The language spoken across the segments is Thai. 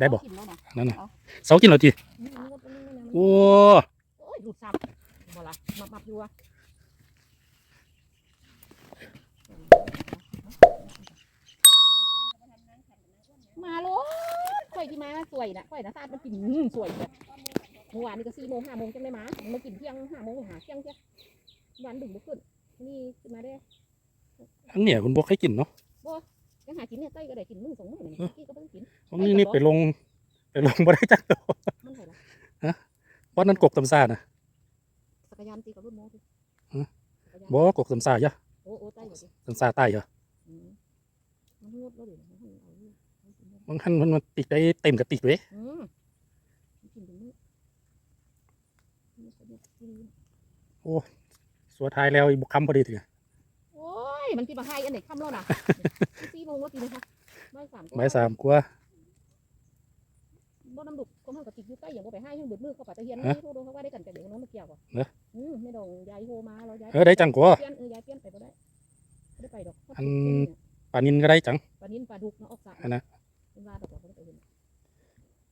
ได้บ่กินแล้วนะนั่นน่ะเสากินแล้วจีนี่มันงดมันนี่มันโอ้โอ้ยหลุดซ้ำบ่ละมับมับอยู่อะมาโลดข่อยที่มาสวยนะข่อยนะซาดมันกินอื้อสวยเลยเมื่อวานนี่ก็สี่โมงห้าโมงจังได้มามันมากินเที่ยงห้าโมงหาเที่ยงเที่ยงวันดึงบุกขึ้นนี่ขึ้นมาได้อันเนี้ยคุณบอกให้กินเนาะ ยังหากินเนี่ยใต้ก็ได้กินมื้อสองมื้อนี่กี้ก็เพิ่งกินวันนี้นี่ไปลง ไปลงบ่ได้จักตัวมันไผล่ะเพราะนั้นกกตำซานะจักรยานตีกับรถโม้ดิฮะจักรยานบ่กกตำซาจ้ะโอ้โอ้ใต้อยู่ดิตำซาใต้เหรออืมมันงดแล้วดิมันให้เอาอยู่เอากินได้บางท่านมันมันติดได้เต็มกระติกเลยอืมมันกินถึงมื้อนี่ก็เนี่ยกินสัวท้ายแล้วอีบุกคำพอดีถึงโอ้ย มันกินมาให้อันไหนค่ำแล้วนะสี่โมงแล้วตีนะคะบ่ายสามก็บ่ายสามกว่าบ่น้ำดุกคนเฮากะติดอยู่ใกล้อย่างบ่ไปให้ยังเบิดมือเข้าป่าตะเฮียนฮะนี่โทรดูเขาว่าได้กันกันเดี๋ยวน้องมาเกี่ยวก่อนเหรออืมไม่ดองยายโทรมาเรายายเออได้จังกว่าเปลี่ยนเออยายเปลี่ยนไปบ่ได้ไม่ได้ไปดอกอันปลานินก็ได้จังปลานินปลาดุกเนาะออกสระอันนะเป็นว่าดอกเราบ่ได้ไปเห็น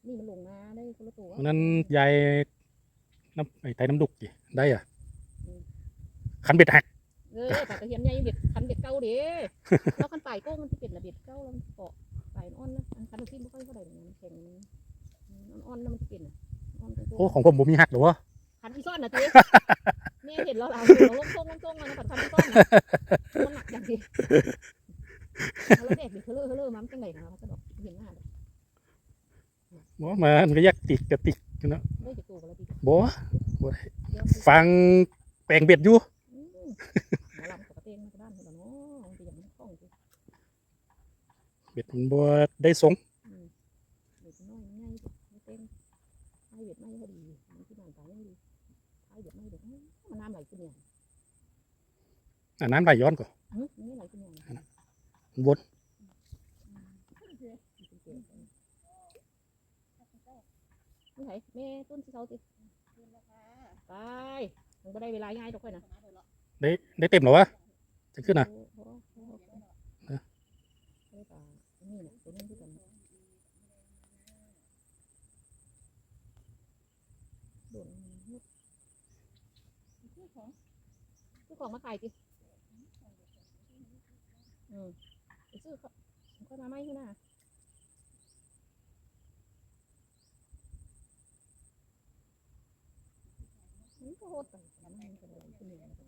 นี่มันลงมาได้คนละตัววันนั้นยายน้ำไอ้ไทยน้ำดุกดิได้อะขันเบ็ดหักเออปลาตะเฮียนใหญ่เบ็ดคันเบ็ดเก่าเด้เราคันปลายโก้งมันที่เป็นระเบ็ดเก่าเราเกาะปลายอ่อนนะอันคันที่ไม่ค่อยเท่าไหร่มันแข็งมันอ่อนๆแล้วมันเป็นอะอ่อนๆโอ้ของผมบ่มีหักหรอวะคันที่ซ่อนนะตีแม่เห็นแล้วเราเราลงทรงลงทรงมานะปัดคันที่ซ่อนนะมันหนักอย่างดีแล้วแดกดิเขาเลื่อะเขาเลื่อะมันจังไหนนะเราก็ดอกเห็นหน้าเลยบ่มามันก็แยกติดกระติกอยู่เนาะไม่จะตัวกันแล้วดีบ่เดี๋ยวฟังแปลงเบ็ดอยู่ เบ็ดมันบ่ได้สงอืมเด็กน้อยมันง่ายสิไม่เต้นไอ้เด็กไม่พอดีมันที่มันตายยังดีไอ้เด็กไม่เด็กมันน้ำไหลขึ้นเนี่ยอะน้ำไหลย้อนก่อนอืมนี่ไหลขึ้นเนี่ยวนนี่ไหนแม่ต้นที่เขาติไปมันก็ได้เวลาง่ายดอกค่อยนะได้ได้เต็มแล้ววะจะขึ้นอะ โอ้โหโอ้โห ฮะ ได้ปลานี่แหละตัวนี้ที่กันโดนมุด ซื้อของซื้อของมาขายจิอืมซื้อเขาเขามาไม่ใช่ไหมมันก็โหดไปมันเป็นอะไรขึ้นเนี่ย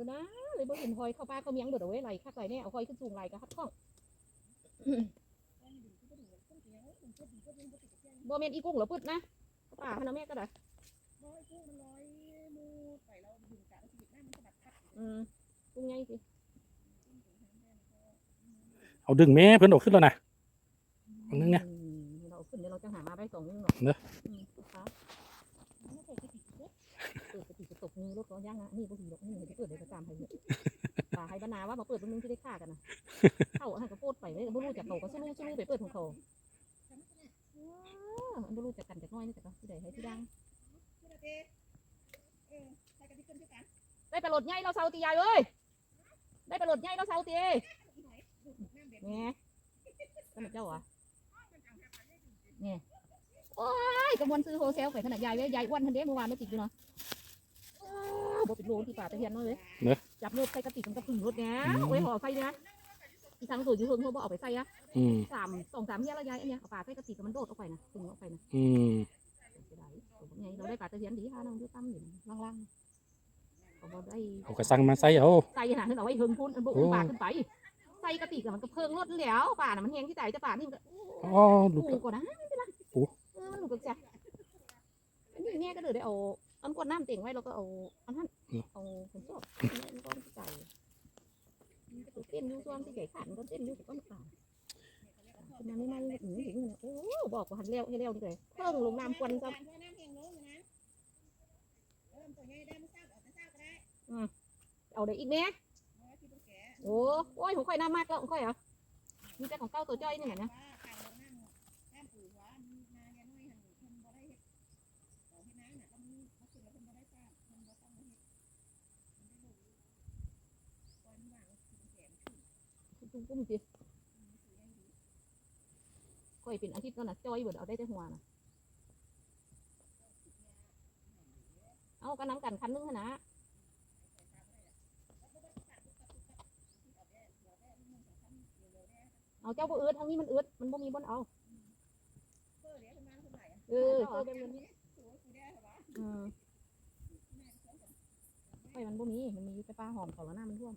ดี๋ยวนะเลยบ่เห็นหอยเข้าปลาเขาเมียงเบิดเอาไว้ไหลคักไหลแน่เอาหอยขึ้นสูงไหลก็ฮัดข้องบ่แม่นอีกุ้งเหรอปึ๊ดนะป่าพนาแม่ก็ได้อืมกุ้งใหญ่สิเอาดึงแม่เพิ่นเออกขึ้นแล้วนะอันนึงเนี่ยอืมเราเอาขึ้นเดี๋ยวเราจะหามาได้สองนึงหรอกเนอะ อืมลูกค้าเปิดกระติกก ระตกมือรถร้อนย่างอะนี่บ่ดีหรอกนี่เห็นเปิดเลยกระจามให้เนี่ยป่าให้บรรณาว่ามาเปิดตรงนึงที่ได้ฆ่ากันนะเข้าให้กระโปดไปเลยบ่รู้จักเขาก็สู้สู้ไปเปิดของเขาว้าวมันบ่รู้จักกันจากน้อยนี่จักก็ที่ใดให้ที่ดังได้ไปโหลดใหญ่เราเซาตียายเอ้ยได้ไปโหลดใหญ่เราเซาตีแหน่ก็มันเจ้าอะแหน่โอ้ยกระมวลซื้อโฮเซลไปขนาดยายเว้ยยายอ้วนทันเด้เมื่อวานไม่ติดอยู่เนาะอ้ บ่ติดโลที่ป่าตะเพียนเนาะเลยจับรถใส่กระติกมันกระพึ่งรถแหน่ไว้ห่อไฟเนี่ยอีทางสูอยู่เพิ่งเขาบอกเอาไปใส่อะอืมสามสองสามเฮียแล้วยายอันเนี้ยเอาปลาใส่กระติกับมันโดดออกไปนะพึ่งออกไปนะอืมเสียดายไงเราได้ปลาตะเพียนดีค่ะน้องดูตั้มอยู่ล่างๆเขาบอกได้เอากระสังมาใส่เอา ใส่ขนาดนั้นเอาไว้เฮิงพุ่นอันบุโอ้ปลาขึ้นไปใส่กระติกอะมันก็เพิ่งรถแล้วปลาน่ะมันแห้งที่ใจจะปลานี่มันก็ อ๋อลูก ปูก่อนนะไม่เป็นไรปูเออมันหนุดกจังอันนี้แม่ก็เลยได้เอา อันกวนน้ำเต่งไว้แล้วก็เอาอันนั้นเอาผงซอบแล้วก็ใส่ตัวเต้นยูซ้อนที่ใหญ่ขันก็เต้นยูก็ปลาขึ้นมาไม่ไม่ถึงถึงโอ้บอกว่าหันเร็วให้เร็วนี่เลยเพิ่งลงน้ำควันซ้ำเอาได้อีกไหมโอ้โอ้ยของค่อยน้ำมากแล้วของค่อยเหรอมีแต่ของเก้าตัวจ้อยนี่แหละนะ ปุ้มสิค่อยเป็นอาทิตย์ก็น่ะจ้อยเบิดเอาได้แต่หัวน่ะเอาก็น้ำกันคันนึงหั่นะเอาเจ้าบ่อืดทางนี้มันเอืดมันบ่มีบ่นเอาเออเจอแบบนี้อืมไปมันบ่มีมันมีแต่ปลาหอมเขาแล้วหน้ามันท่วม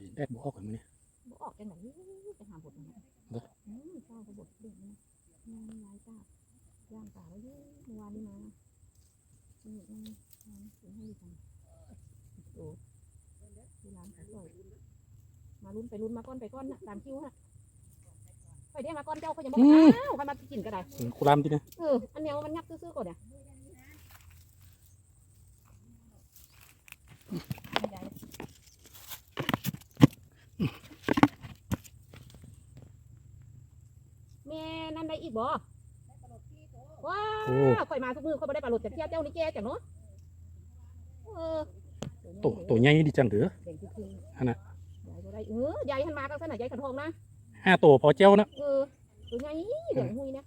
ดีแดดบ่ออกกันมื้อนี้บ่ออกจังไหนไปหาบทนะเด้ออืมเจ้าก็บทเด็กนะงานหลายจ้าย่างป่าไว้เยอะเมื่อวานนี้มาอืมอืมอืมถึงให้ดีจังโอ้ที่ร้านขายสวยมาลุ้นไปลุ้นมาก้อนไปก้อนน่ะตามคิวน่ะไปได้มาก้อนเจ้าเขายังบอกว่าอ้าวใครมากินก็ได้อืมคุรามที่นะเอออันเนี้ยมันงับซื่อๆก่อนเนี่ยไม่ได้แม่นั่นได้อีก บ่ว้าโอ้วข่อยมาทุกมือข่อยบ่ได้ปลาหลุดจากเที่ยวเจ้านี่แก่จังเนาะเออตัวตัวใหญ่ดีจังเด้อเด่นคือคืออันน่ะยายบ่ได้เออยายหันมากันซะหน่อยยายขันทองนะห้าตัวพอเจ้านะเออตัวใหญ่เหลืองหุยเนี่ย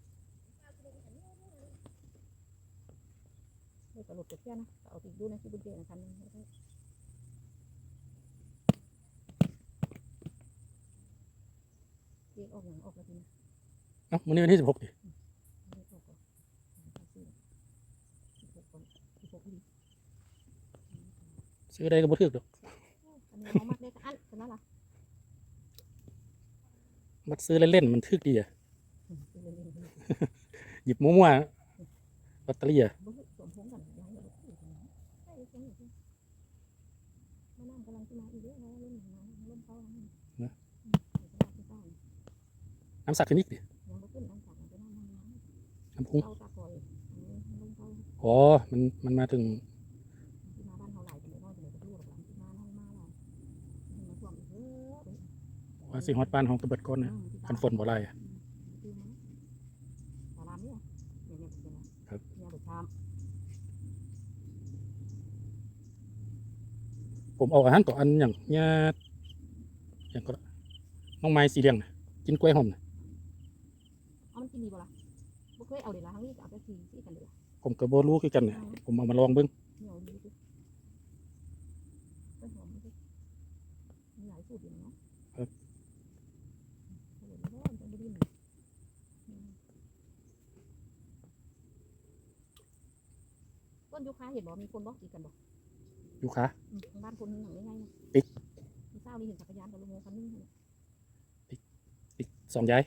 ได้ปลาหลุดจากเที่ยวนะเอาติดดูนะที่บุญเจนะคันนึงเรียกออกอย่างออกแล้วทีนะ เอ้ามื้อนี้วันที่16ดิเรียกออกก่อนสิบหกก่อนสิบหกดีซื้อได้ก็บ่ถูกดอกอันนี้เอามัดได้ก็อันเท่านั้นล่ะมัดซื้อเล่นๆมันถูกดีอะอืมเป็นเรื่องๆหยิบมั่วๆลอตเตอรี่อะบ่รู้สวมพงกันย้ายไปอยู่ตรงนั้นใช่ใช่ใช่มานั่งกำลังจะมาอีกเรื่องแล้วเล่นมาเล่นเขาแล้วนี่อืมเดี๋ยวจะมาที่บ้านน้ำสักขึ้นอีกดิ พุงเอาตาคอยอันนี้ลงเขาอ๋อ มันมันมาถึงที่มาบ้านเขาหลายเป็นน้อยเป็นก็ดูหรอกหลังที่มาน้อยมาหลายมันมาท่วมอีกเยอะเลยว่าสิฮอดปานของตะเบิดก่อนนะอืมที่คันฝนบ่ไหลอะอืมที่มาสารามเนี่ยเนี่ยเนี่ยเป็นไงครับเนี่ยเด็กชามผมเอาอาหารต่ออันอย่างญาติอย่างก็น้องไม้สีเหลืองน่ะกินกล้วยหอมน่ะเอามันกินดีบ่ล่ะบ่ เคยเอาเดี๋ยวละทั้งนี้เอาไปซีซีกันเดี๋ยวละผมก็บ่รู้คือกันน่ะผมเอามาลองเบิ่งเหนียวดีสิต้นหอมดิมีหลายสูตรอยู่เนาะครับเดี๋ยวมันร้อนจังบ่ดิ้นอืมต้นยูคาเห็นบ่มีคนบอกอีกกันบ่อยู่ขาอืมทางบ้านคนหนึ่งอย่างง่ายๆนะติ๊กมีเศร้านี่เห็นจักรยานกับลุงโมคันนึงอีกสองย้าย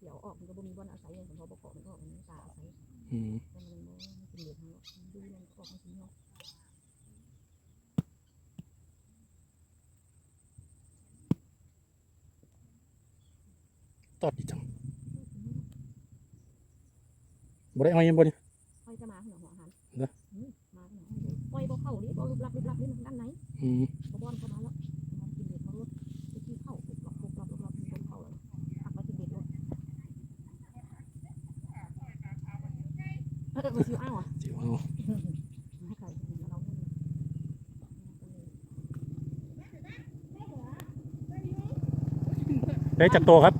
เดี๋ยว ออกมันก็บ่มีบ่อนอาศัยอย่างสมพบกมันออกมันตาอาศัยอืมแต่มันบ่มันเป็นเหลืองหรอกมันดูมันออกมาสีเนาะตอดดีจังบ่ได้เอายังบ่นี่ค่อยจะมาหัวหัวหันเหรออืมมาหัวหันเลยปล่อยบ่เข้านี่บ่ลุกลับลุกลับนี่มันด้านไหนอืมบ่บอนเข้ามาแล้วมันกินเด็ดเขารถไปที่เข้าลุกลับลุกลับลุกลับมีคนเข้าแล้วหักไปกินเด็ดรถเออมันสิวอ้าวอะสิเอาให้ใครกินแล้วเราไม่รู้ได้จักโตครับ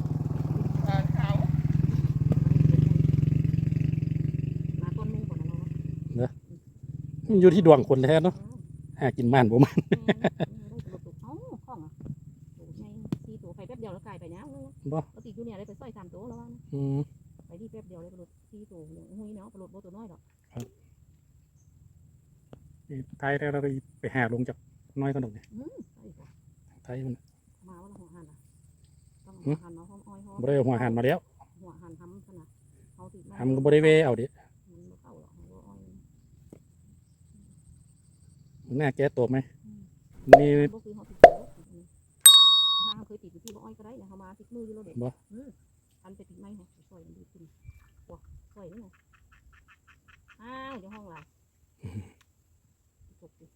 มาต้นนึงก่อนนะเรามันอยู่ที่ดวงคนแท้เนาะหากินม่านบ่มาได้ตัวตุกเอ้าข้องอะโอ้ยสี่ตัวไปแป๊บเดียวแล้วกลายไปแล้วบ่ปกติอยู่เนี่ยได้ไปซอยสามตัวแล้วว่านะอืม ที่แป๊บเดียวเลยปลดสี่ตัวเนี่ยหุ้ยเนาะปลดโบตัวน้อยดอกนี่ท้ายแล้วเราไปหาลงจากน้อยกันดอกนี่อืมไปอีกว่ะท้ายมันมาว่าหัวหันอะต้องหึหัวหันเนาะห้องอ้อยห้องบ่ได้เอาหัวหันมาแล้ว หัวหันทำขนาดเขาติดทำก็บ่ได้เวเอาเดิมันบ่เข้าหรอกหัวอ้อยหน้าแก้ตัวไหมอืนี่บ่คือเขาติดตัวถ้าเขาเคยติดอยู่ที่บ่อ้อยก็ได้นะเขามาติดมืออยู่แล้วเด็กบ่ อืมอันไปติดไม้ไงซอยมันดีขึ้นว้าซอยนี่ไงอ้าวเดี๋ยวห้องเราจบดิ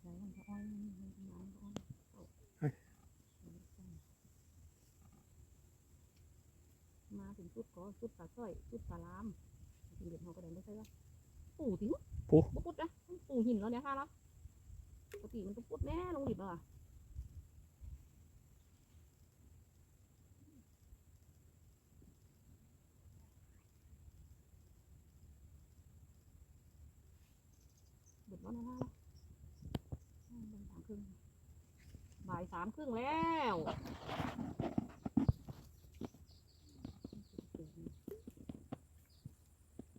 ไหนมันจะอ้อยมันมันมันอ้อยเอามาถึงชุดก็ชุดปลาสร้อยชุดปลาลามถึงเด็ดเขาก็ได้ไม่ใช่ว่าปู่ติ๋วปู่บ่ปุดนะปู่หินแล้วเนี่ยค่ะแล้วป กติมันต้องปุดแน่ลงดิบอะเดือดร้อนนะบ่ายสามครึ่งบ่ายสามครึ่งแล้ว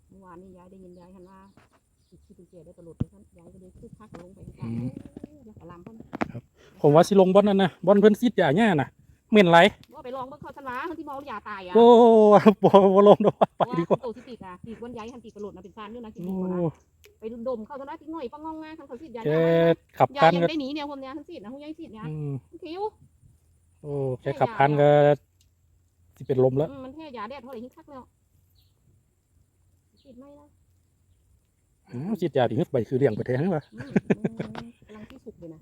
เมื่อวานนี้ยายได้ยินยายคันว่า อีกที่เป็นเจได้ตลอดเลยท่านยายก็เลยคึกคักลงไปกลางอยากกระลำเพิ่นผมว่าสิลงบอลนั่นนะบอลเพิ่นซีดยาแง่น่ะเหม็นไรว่าไปลองเบิ่งเขาชนะคนที่เมาแล้วยาตายอะโอ้บ่บ่ลงดอกไปว่าดีกว่าโตที่ปีกอะปีกวันใหญ่ทันปีกกระโดดนะเป็นฟานด้วยนะที่โอ้ปีกนะไปดมเขาชนะที่หน่อยปังงองงาทั้งเขาซีดยาแกยาขับยาคันยังก็ได้หนีเนี่ยผมเนี่ยทั้งซีดนะหุ้ยซีดเนี่ยอืมคิ้วโอ้แกขับคันก็สิเป็นลมแล้วอืมมันแค่ยาแดดเท่าไหร่ยิ่งคักแล้วซีดไม่นะ อ้าวซีดยาถึงใบคือเลี้ยงไปแท้งวะ กำลังที่สุดเลยนะ